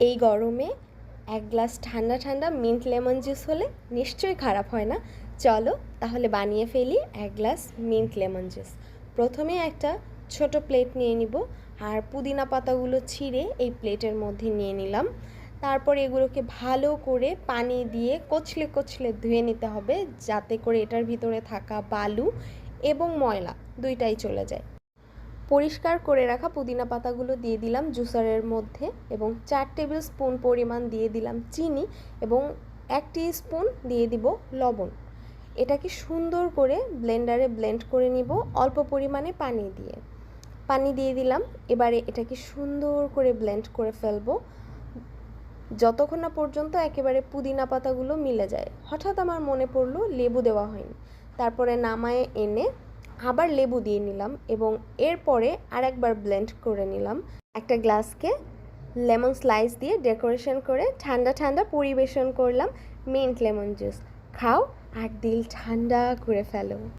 এই গরমে এক গ্লাস ঠান্ডা ঠান্ডা মিন্ট লেমন জুস হলে নিশ্চয়ই খারাপ হয় না। চলো তাহলে বানিয়ে ফেলি এক গ্লাস মিন্ট লেমন জুস। প্রথমে একটা ছোট প্লেট নিয়ে নিব আর পুদিনা পাতাগুলো ছিঁড়ে এই প্লেটের মধ্যে নিয়ে নিলাম। তারপর এগুলোকে ভালো করে পানি দিয়ে কচলে কচলে ধুয়ে নিতে হবে যাতে করে এটার ভিতরে থাকা বালু এবং ময়লা দুইটাই চলে যায়। পরিষ্কার করে রাখা পুদিনা পাতাগুলো দিয়ে দিলাম জুসারের মধ্যে এবং চার টেবিল স্পুন পরিমাণ দিয়ে দিলাম চিনি এবং এক স্পুন দিয়ে দিব লবণ। এটাকে সুন্দর করে ব্লেন্ডারে ব্লেন্ড করে নিব অল্প পরিমাণে পানি দিয়ে। পানি দিয়ে দিলাম, এবারে এটাকে সুন্দর করে ব্লেন্ড করে ফেলব। যতক্ষণ না পর্যন্ত একেবারে পুদিনা পাতাগুলো মিলে যায়। হঠাৎ আমার মনে পড়ল লেবু দেওয়া হয়নি। তারপরে নামায়ে এনে আবার লেবু দিয়ে নিলাম এবং এরপরে আরেকবার ব্লেন্ড করে নিলাম। একটা গ্লাসকে লেমন স্লাইস দিয়ে ডেকোরেশন করে ঠান্ডা ঠান্ডা পরিবেশন করলাম মিন্ট লেমন জুস খাও আর দিল ঠান্ডা করে ফেলো।